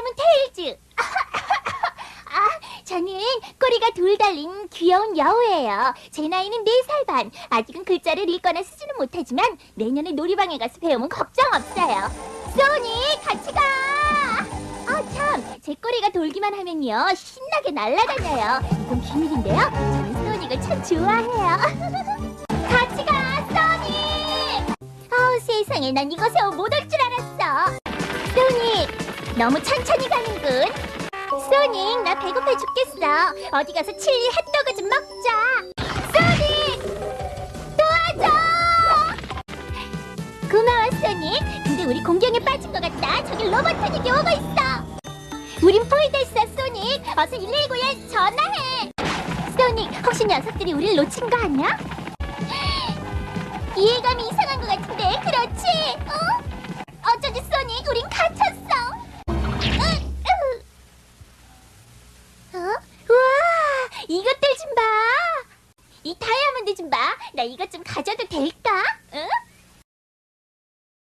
이름은 테일즈. 아, 저는 꼬리가 둘 달린 귀여운 여우예요. 제 나이는 네 살 반. 아직은 글자를 읽거나 쓰지는 못하지만 내년에 놀이방에 가서 배우면 걱정 없어요. 소니, 같이 가! 아, 참. 제 꼬리가 돌기만 하면요. 신나게 날아다녀요. 이건 비밀인데요. 저는 소닉을 참 좋아해요. 같이 가, 소닉! 아우, 세상에. 난 이곳에 못 올 줄 알았어. 소닉, 너무 천천히 가는군. 소닉, 나 배고파 죽겠어. 어디 가서 칠리 핫도그 좀 먹자. 소닉, 도와줘! 고마워, 소닉. 근데 우리 공경에 빠진 것 같다. 저기 로버트닉이 오고 있어. 우린 포위됐어, 소닉. 어서 119에 전화해. 소닉, 혹시 녀석들이 우리를 놓친 거 아니야? 이해감이 이상한 것 같은데, 그렇지? 이 다이아몬드 좀 봐. 나 이것 좀 가져도 될까?